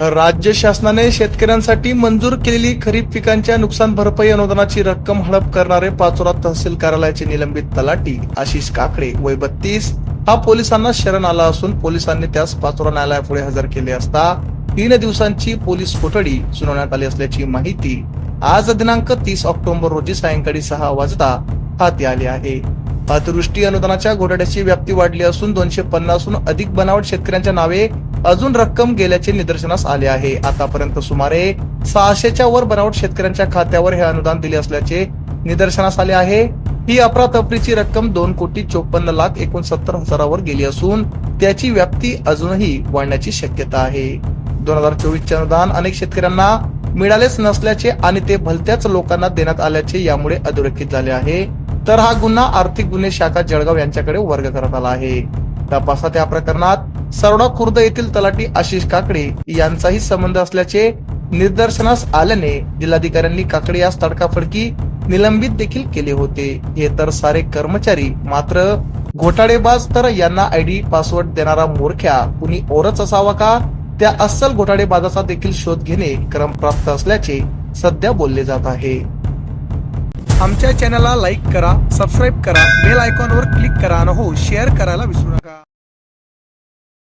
राज्य शासनाने शेतकऱ्यांसाठी मंजूर केलेली खरीप पिकांच्या नुकसान भरपाई अनुदानाची रक्कम हडप करणारे पाचोरा तहसील कार्यालयाचे निलंबित तलाठी आशिष काकडे वय बत्तीस. हा पोलिसांना शरण आला असून पोलिसांनी त्यास पाचोरा न्यायालयापुढे हजर केले असता तीन दिवसांची पोलीस कोठडी सुनावण्यात आली असल्याची माहिती आज दिनांक तीस ऑक्टोबर रोजी सायंकाळी सहा वाजता हाती आली आहे. अतिवृष्टी अनुदानाच्या घोटाळ्याची व्याप्ती वाढली असून दोनशे पन्नासहून अधिक बनावट शेतकऱ्यांच्या नावे अजून रक्कम गेल्याचे निदर्शनास आले आहे. आतापर्यंत सुमारे सहाशेच्या वर बनावट शेतकऱ्यांच्या खात्यावर हे अनुदान दिले असल्याचे निदर्शनास आले आहे. ही अफरातफरीची रक्कम दोन कोटी चोपन्न लाख एकोणसत्तर हजारावर गेली असून त्याची व्याप्ती अजूनही वाढण्याची शक्यता आहे. दोन हजार चोवीसचे अनुदान अनेक शेतकऱ्यांना मिळालेच नसल्याचे आणि ते भलत्याच लोकांना देण्यात आल्याचे यामुळे अधोरेखित झाले आहे. तर हा गुन्हा आर्थिक गुन्हे शाखा जळगाव यांच्याकडे वर्ग करण्यात आला आहे. तपासात या प्रकरणात सरोडा खुर्द येथील तलाठी आशिष काकडे यांचाही संबंध असल्याचे निदर्शनास आल्याने जिल्हाधिकाऱ्यांनी काकडे यास तडकाफडकी निलंबित देखील केले होते. हे तर सारे कर्मचारी मात्र घोटाळेबाज तर यांना आयडी पासवर्ड देणारा मोरख्या कुणी ओरच असावा का? त्या अस्सल घोटाळेबाजाचा देखील शोध घेणे क्रमप्राप्त असल्याचे सध्या बोलले जात आहे. आमच्या चॅनलला लाईक करा सबस्क्राईब करा बेल आयकॉनवर क्लिक करा आणि हो शेअर करायला विसरू नका.